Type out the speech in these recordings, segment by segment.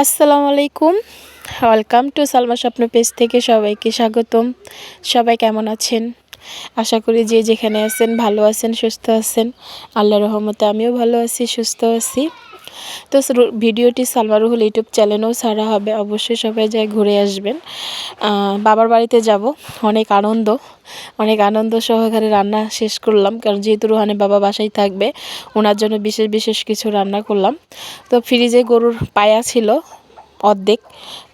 আসসালামু আলাইকুম। Welcome to Salma স্বপ্ন পেজ থেকে সবাইকে স্বাগতম। সবাই কেমন আছেন? আশা করি যে যেখানে আছেন ভালো আছেন, সুস্থ আছেন। আল্লাহ রহমতে আমিও ভালো আছি, সুস্থ আছি। তো ভিডিওটি সালমা রুহুল ইউটিউব চ্যানেলেও ছাড়া হবে, অবশ্যই সবাই যায় ঘুরে আসবেন। বাবার বাড়িতে যাব, অনেক আনন্দ অনেক আনন্দ সহকারে রান্না শেষ করলাম, কারণ যেহেতু রুহানে বাবা বাসায় থাকবে, ওনার জন্য বিশেষ বিশেষ কিছু রান্না করলাম। তো ফ্রিজে গরুর পায়া ছিল অর্ধেক।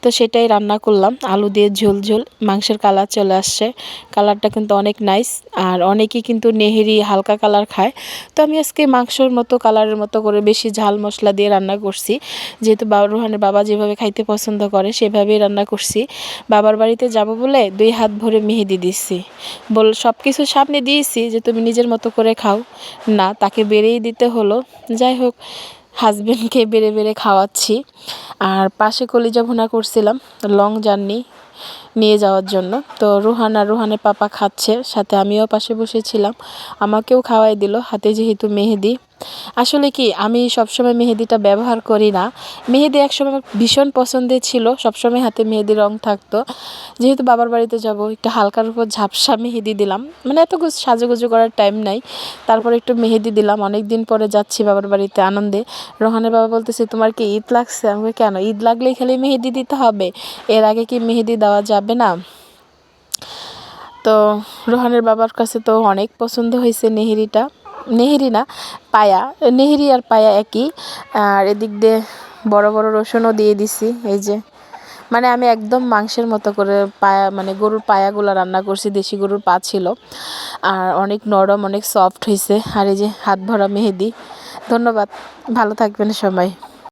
তো সেটাই রান্না করলাম। আলু দিয়ে ঝোল ঝোল। মাংসের কালার চলে আসছে। কালারটা কিন্তু অনেক নাইস আর অনেকেই কিন্তু নেহেরি হালকা কালার খায়। তো আমি আজকে মাংসর মতো, কালারের মতো করে বেশি ঝাল মশলা দিয়ে রান্না করছি। যেহেতু বাবা রুহানের বাবা যেভাবে খাইতে পছন্দ করে, সেভাবেই রান্না করছি। বাবার বাড়িতে যাব বলে দুই হাত ভরে মেহেদি দিচ্ছি বল সব কিছু সামনে দিয়েছি যে তুমি নিজের মতো করে খাও। না, তাকে বেড়েই দিতে হলো। যাই হোক হাজব্যান্ডকে বেড়ে বেড়ে খাওয়াচ্ছি। আর পাশে কলিজা ভুনা করছিলাম লং জার্নি নিয়ে যাওয়ার জন্য। তো রুহান আর রুহানের পাপা খাচ্ছে, সাথে আমিও পাশে বসেছিলাম। আমাকেও খাওয়াই দিল, হাতে যেহেতু মেহেদি। আসলে কি, আমি সবসময় মেহেদিটা ব্যবহার করি না। মেহেদি একসময় ভীষণ পছন্দের ছিল, সবসময় হাতে মেহেদি রং থাকতো। যেহেতু বাবার বাড়িতে যাব, একটু হালকার উপর ঝাপসা মেহেদি দিলাম। মানে এত সাজুগুজু করার টাইম নাই। তারপর একটু মেহেদি দিলাম। অনেক দিন পরে যাচ্ছি বাবার বাড়িতে আনন্দে। রোহানের বাবা বলতেছে, তোমার কি ঈদ লাগছে? আমাকে কেন? ঈদ লাগলেই খালি মেহেদি দিতে হবে। এর আগে কি মেহেদি দেওয়া যাবে? না। তো রোহানের বাবার কাছে তো অনেক পছন্দ হয়েছে নেহেরিটা। নেহেরি না, পায়া। নেহেরি আর পায়া একই। আর এদিক দিয়ে বড় বড় রসুনও দিয়ে দিছি, এই যে। মানে আমি একদম মাংসের মতো করে পায়া মানে গরুর পায়াগুলো রান্না করছি, দেশি গরুর পা ছিল। আর অনেক নরম, অনেক সফট হয়েছে। আর এই যে হাত ভরা মেহেদি। ধন্যবাদ, ভালো থাকবেন সবাই।